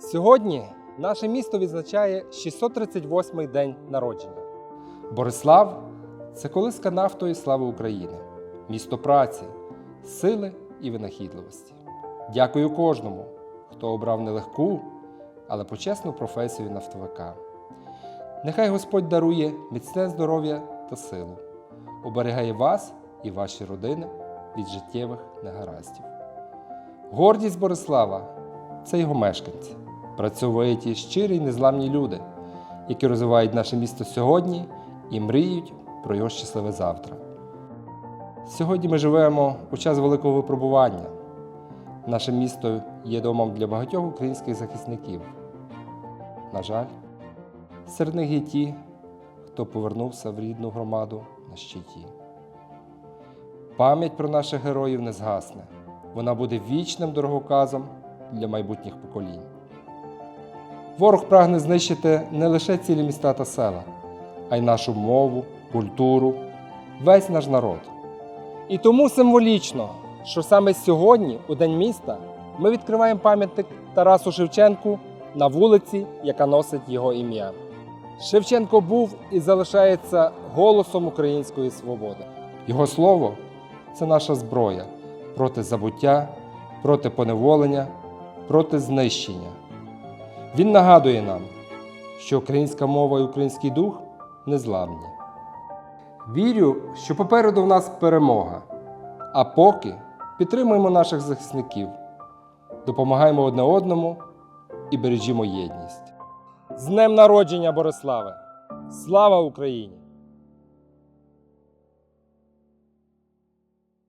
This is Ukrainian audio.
Сьогодні наше місто відзначає 638-й день народження. Борислав це колиска нафтої слави України, місто праці, сили і винахідливості. Дякую кожному, хто обрав нелегку, але почесну професію нафтовика. Нехай Господь дарує міцне здоров'я та силу, оберігає вас і ваші родини від життєвих негараздів. Гордість Борислава це його мешканці, працьовиті, щирі й незламні люди, які розвивають наше місто сьогодні і мріють про його щасливе завтра. Сьогодні ми живемо у час великого випробування. Наше місто є домом для багатьох українських захисників. На жаль, серед них є ті, хто повернувся в рідну громаду на щиті. Пам'ять про наших героїв не згасне. Вона буде вічним дороговказом для майбутніх поколінь. Ворог прагне знищити не лише цілі міста та села, а й нашу мову, культуру, весь наш народ. І тому символічно, що саме сьогодні, у День міста, ми відкриваємо пам'ятник Тарасу Шевченку на вулиці, яка носить його ім'я. Шевченко був і залишається голосом української свободи. Його слово це наша зброя проти забуття, проти поневолення, проти знищення. Він нагадує нам, що українська мова і український дух незламні. Вірю, що попереду в нас перемога. А поки підтримуємо наших захисників, допомагаємо одне одному і бережімо єдність. З днем народження, Бориславе! Слава Україні!